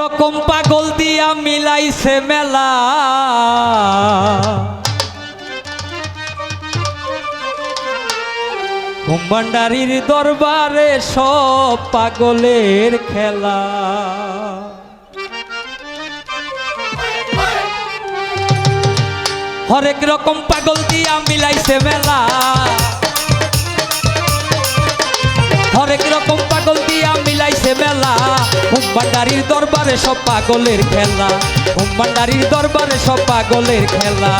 রকম পাগল দিয়া মিলাইছে মেলা। কুম্বান্ডারির দরবারে সব পাগলের খেলা। হরেক রকম পাগল দিয়া মিলাইছে মেলা। হরেক রকম মেলা হুম্বান্ডারির দরবারে সব পাগলের খেলা। হুম্বান্ডারির দরবারে সব পাগলের খেলা।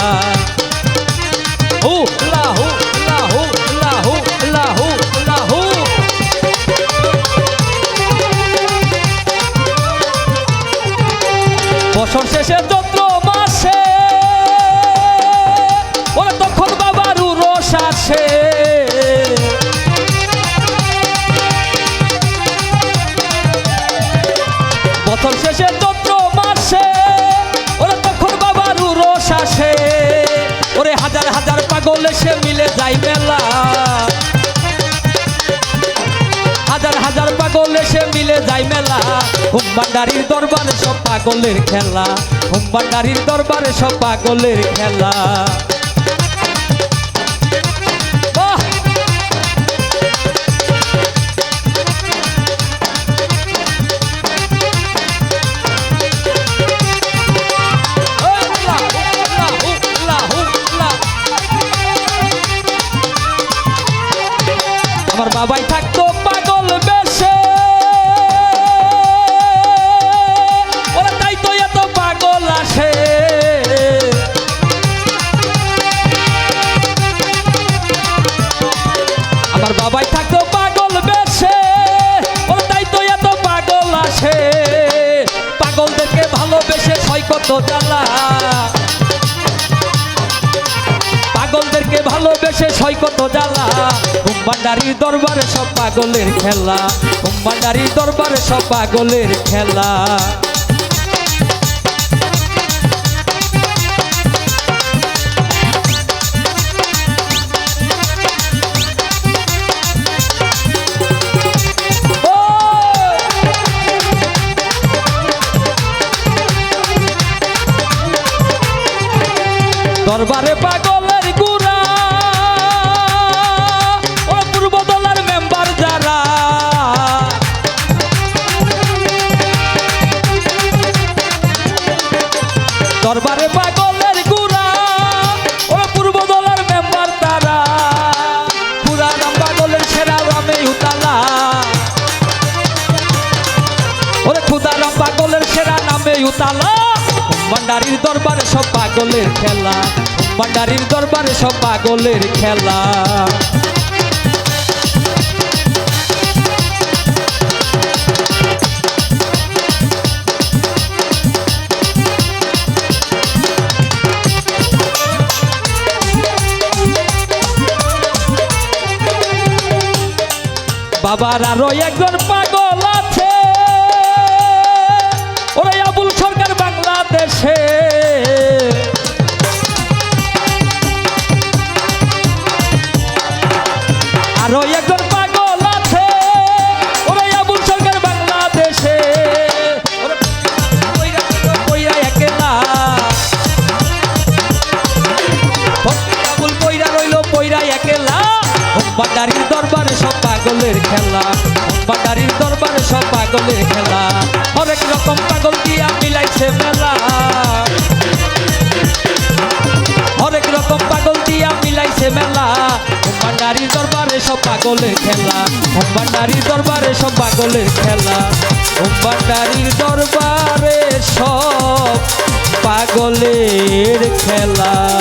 হু লাহু লাহু লাহু লাহু লাহু বছর শেষে চৈত্র হাজার সে মিলে যাই মেলা। হাজার হাজার পাগল এসে মিলে যাই মেলা। হুম্বান্ডারির দরবারে সব পাগলের খেলা। হুম্বান্ডারির দরবারে সব পাগলের খেলা। আমার বাবাই থাকতো পাগল বেশে। ওরা তাই তো এত পাগল আসে। আমার বাবাই থাকতো পাগল বেশে। ওরা তাই তো এত পাগল আসে। পাগলদেরকে ভালোবেসে ছয় কত জ্বালা। ভালোবেসে ছয় কত জ্বালা। হুম্বান্ডারির দরবারে সব পাগলের খেলা। হুম্বান্ডারির দরবারে সব পাগলের খেলা! দরবারে পাগলের ভান্ডারির দরবারে সব পাগলের খেলা। ভান্ডারির দরবারে সব পাগলের খেলা। বাবার আরও একজন পাগল আরও একজন পাগল আছে। ওরে আবুল সরকার বাংলাদেশে। একেলা আবুল কইরা রইল কইরা একেলা ভান্ডারির দরবারে সব পাগলের খেলা। পাগলের খেলা। ভান্ডারির দরবারে সব পাগলের খেলা। ভান্ডারির দরবারে সব পাগলের খেলা।